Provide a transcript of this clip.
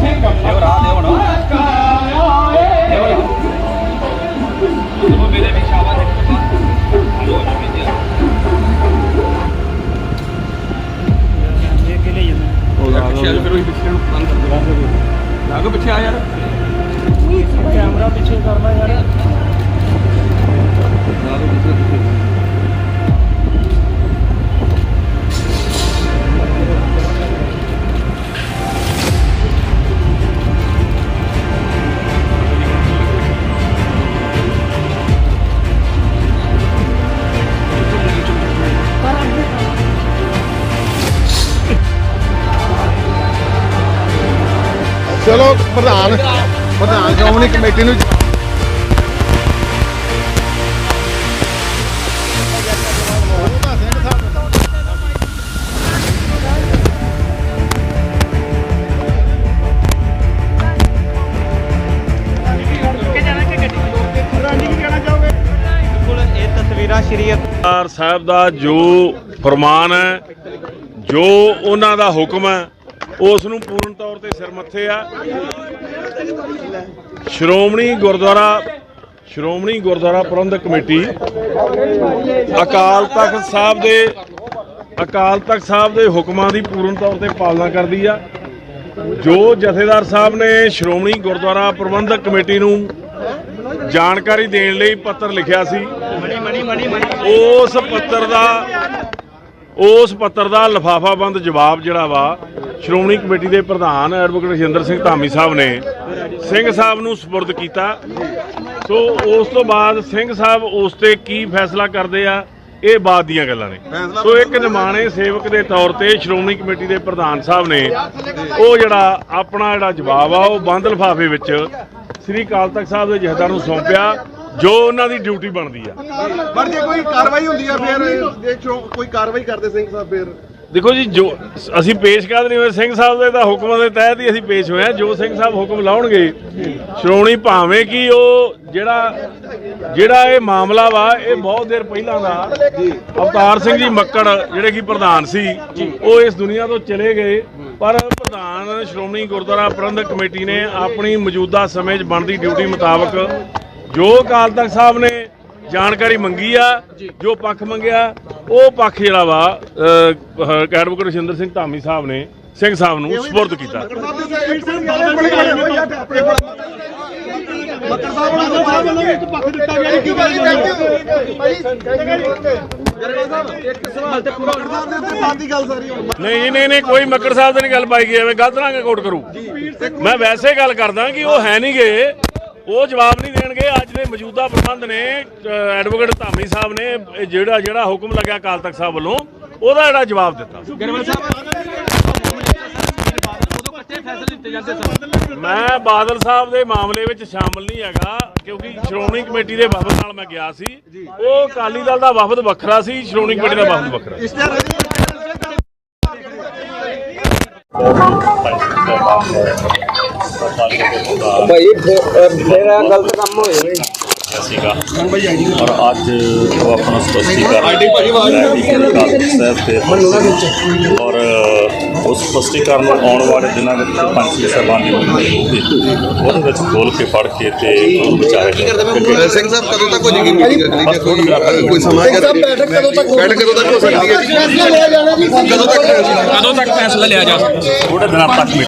ਦੇਵ ਰਾਹ ਦੇ ਹੁਣ ਉਹ ਮੇਰੇ ਪਿੱਛੇ ਆ ਜਾ ਫਿਰ ਉਹ ਪਿੱਛੇ ਨੂੰ ਬੰਦ ਕਰ ਦੇ ਲਾਗੋ ਪਿੱਛੇ ਆ ਯਾਰ ਕੈਮਰਾ ਪਿੱਛੇ ਕਰਨਾ ਯਾਰ। ਚਲੋ, ਪ੍ਰਧਾਨ। ਪ੍ਰਧਾਨ ਸ਼੍ਰੋਮਣੀ ਕਮੇਟੀ ਨੂੰ ਇਹ ਤਸਵੀਰਾਂ ਸ਼੍ਰੀ ਸਰਦਾਰ ਸਾਹਿਬ ਦਾ ਜੋ ਫਰਮਾਨ ਹੈ, ਜੋ ਉਹਨਾਂ ਦਾ ਹੁਕਮ ਹੈ ਉਸ ਨੂੰ ਪੂਰਨ ਤੌਰ ਤੇ ਸਿਰ ਮੱਥੇ ਆ। ਸ਼੍ਰੋਮਣੀ ਗੁਰਦੁਆਰਾ ਸ਼੍ਰੋਮਣੀ ਗੁਰਦੁਆਰਾ ਪ੍ਰਬੰਧਕ ਕਮੇਟੀ, ਅਕਾਲ ਤਖਤ ਸਾਹਿਬ ਦੇ, ਅਕਾਲ ਤਖਤ ਸਾਹਿਬ ਦੇ ਹੁਕਮਾਂ ਦੀ ਪੂਰਨ ਤੌਰ ਤੇ ਪਾਲਣਾ ਕਰਦੀ ਆ। ਜੋ ਜਥੇਦਾਰ ਸਾਹਿਬ ਨੇ ਸ਼੍ਰੋਮਣੀ ਗੁਰਦੁਆਰਾ ਪ੍ਰਬੰਧਕ ਕਮੇਟੀ ਨੂੰ ਜਾਣਕਾਰੀ ਦੇਣ ਲਈ ਪੱਤਰ ਲਿਖਿਆ ਸੀ, ਉਸ ਪੱਤਰ ਦਾ, ਉਸ ਪੱਤਰ ਦਾ ਲਫਾਫਾਬੰਦ ਜਵਾਬ ਜਿਹੜਾ ਵਾ ਸ਼੍ਰੋਮਣੀ ਕਮੇਟੀ ਦੇ ਪ੍ਰਧਾਨ ਐਡਵੋਕੇਟ ਰਜਿੰਦਰ ਸਿੰਘ ਧਾਮੀ ਸਾਹਿਬ ਨੇ ਸਿੰਘ ਸਾਹਿਬ ਨੂੰ ਸਪੁਰਦ ਕੀਤਾ। ਸੋ ਉਸ ਤੋਂ ਬਾਅਦ ਸਿੰਘ ਸਾਹਿਬ ਉਸ ਤੇ ਕੀ ਫੈਸਲਾ ਕਰਦੇ ਆ, ਇਹ ਬਾਅਦ ਦੀਆਂ ਗੱਲਾਂ ਨੇ। ਸੋ ਇੱਕ ਨਿਮਾਣੇ ਸੇਵਕ ਦੇ ਤੌਰ ਤੇ ਸ਼੍ਰੋਮਣੀ ਕਮੇਟੀ ਦੇ ਪ੍ਰਧਾਨ ਸਾਹਿਬ ਨੇ ਉਹ ਜਿਹੜਾ ਆਪਣਾ ਜਿਹੜਾ ਜਵਾਬ ਆ, ਉਹ ਬੰਦ ਲਿਫਾਫੇ ਵਿੱਚ ਸ੍ਰੀ ਅਕਾਲ ਤਖਤ ਸਾਹਿਬ ਦੇ ਜਥੇਦਾਰ ਨੂੰ ਸੌਂਪਿਆ, ਜੋ ਉਹਨਾਂ ਦੀ ਡਿਊਟੀ ਬਣਦੀ ਆ। ਪਰ ਜੇ ਕੋਈ ਕਾਰਵਾਈ ਹੁੰਦੀ ਆ, ਫਿਰ ਜੇ ਕੋਈ ਕਾਰਵਾਈ ਕਰਦੇ ਸਿੰਘ ਸਾਹਿਬ ਫਿਰ? ਦੇਖੋ ਜੀ, ਜੋ ਅਸੀਂ ਪੇਸ਼ ਕਰ ਹੋਏ ਸਿੰਘ ਸਾਹਿਬ ਦੇ ਤਾਂ ਹੁਕਮਾਂ ਦੇ ਤਹਿਤ ਹੀ ਅਸੀਂ ਪੇਸ਼ ਹੋਏ ਆ ਜੋ ਸਿੰਘ ਸਾਹਿਬ ਹੁਕਮ ਲਾਉਣਗੇ, ਸ਼੍ਰੋਮਣੀ ਭਾਵੇਂ ਕਿ ਉਹ ਜਿਹੜਾ ਜਿਹੜਾ ਇਹ ਮਾਮਲਾ ਵਾ, ਇਹ ਬਹੁਤ ਦੇਰ ਪਹਿਲਾਂ ਦਾ, ਅਵਤਾਰ ਸਿੰਘ ਜੀ ਮੱਕੜ, ਜਿਹੜੇ ਕਿ ਪ੍ਰਧਾਨ ਸੀ, ਉਹ ਇਸ ਦੁਨੀਆ ਤੋਂ ਚਲੇ ਗਏ। ਪਰ ਪ੍ਰਧਾਨ ਸ਼੍ਰੋਮਣੀ ਗੁਰਦੁਆਰਾ ਪ੍ਰਬੰਧਕ ਕਮੇਟੀ ਨੇ ਆਪਣੀ ਮੌਜੂਦਾ ਸਮੇਂ 'ਚ ਬਣਦੀ ਡਿਊਟੀ ਮੁਤਾਬਕ ਜੋ ਅਕਾਲ ਤਖਤ ਸਾਹਿਬ ਨੇ ਜਾਣਕਾਰੀ ਮੰਗੀ ਆ ਜੋ। ਪੱਖ ਮੰਗਿਆ ਉਹ ਪੱਖ ਜਿਹੜਾ ਵਾ ਐਡਵੋਕੇਟ ਰਜਿੰਦਰ ਸਿੰਘ ਧਾਮੀ ਸਾਹਿਬ ਨੇ ਸਿੰਘ ਸਾਹਿਬ ਨੂੰ ਸਪੁਰਦ ਕੀਤਾ। ਨਹੀਂ ਨਹੀਂ ਨਹੀਂ ਕੋਈ ਮੱਕੜ ਸਾਹਿਬ ਦੀ ਨਹੀਂ ਗੱਲ ਪਾਈ ਗਈ ਐਵੇਂ ਗਲਤ ਨਾ ਕੋਟ ਕਰੂ। ਮੈਂ ਵੈਸੇ ਗੱਲ ਕਰਦਾ ਕਿ ਉਹ ਹੈ ਨਹੀਂ ਗਏ ਉਹ ਜਵਾਬ ਨਹੀਂ ਦੇਣਗੇ। ਅੱਜ ਦੇ ਮੌਜੂਦਾ ਪ੍ਰਬੰਧ ਨੇ ਐਡਵੋਕੇਟ ਧਾਮੀ ਸਾਹਿਬ ਨੇ ਜਿਹੜਾ ਜਿਹੜਾ ਹੁਕਮ ਲੱਗਿਆ ਅਕਾਲ ਤਖਤ ਸਾਹਿਬ ਵੱਲੋਂ ਉਹਦਾ ਜਿਹੜਾ ਜਵਾਬ ਦਿੱਤਾ। ਸਾਹਿਬ ਸਨ ਮੈਂ ਬਾਦਲ ਸਾਹਿਬ ਦੇ ਮਾਮਲੇ ਵਿੱਚ ਸ਼ਾਮਲ ਨਹੀਂ ਹੈਗਾ ਕਿਉਂਕਿ ਸ਼੍ਰੋਮਣੀ ਕਮੇਟੀ ਦੇ ਵਫਦ ਨਾਲ ਮੈਂ ਗਿਆ ਸੀ। ਉਹ ਅਕਾਲੀ ਦਲ ਦਾ ਵਫਦ ਵੱਖਰਾ ਸੀ ਸ਼੍ਰੋਮਣੀ ਕਮੇਟੀ ਦਾ ਵਫਦ ਵੱਖਰਾ ਸੀ। ਭਾਈ ਫੇਰ ਗਲਤ ਕੰਮ ਹੋਏ ਸੀਗਾ। ਔਰ ਅੱਜ ਉਹ ਆਪਣਾ ਸਪਸ਼ਟੀਕਰਨ ਸਾਹਿਬ ਤੇ ਔਰ ਉਸ ਸਪਸ਼ਟੀਕਰਨ ਨੂੰ ਆਉਣ ਵਾਲੇ ਦਿਨਾਂ ਵਿੱਚ ਪੰਜ ਛੇ ਸਾਹਿਬਾਨ ਦੀ ਹੋਊਗੀ। ਉਹਦੇ ਵਿੱਚ ਖੋਲ ਕੇ ਪੜ੍ਹ ਕੇ ਤੇ ਵਿਚਾਰੇ ਸਿੰਘ ਸਾਹਿਬ ਕਦੋਂ ਤੱਕ ਹੋ ਜਾਏਗੀ? ਮੀਟਿੰਗ ਕੋਈ ਸਮਾਂ ਬੈਠਕ ਕਦੋਂ ਤੱਕ ਬੈਠਕ ਕਦੋਂ ਤੱਕ ਹੋ ਸਕਦੀ ਹੈ ਕਦੋਂ ਤੱਕ ਕਦੋਂ ਤੱਕ ਫੈਸਲਾ ਲਿਆ ਜਾ ਸਕਦਾ? ਥੋੜੇ ਦਿਨਾਂ ਤੱਕ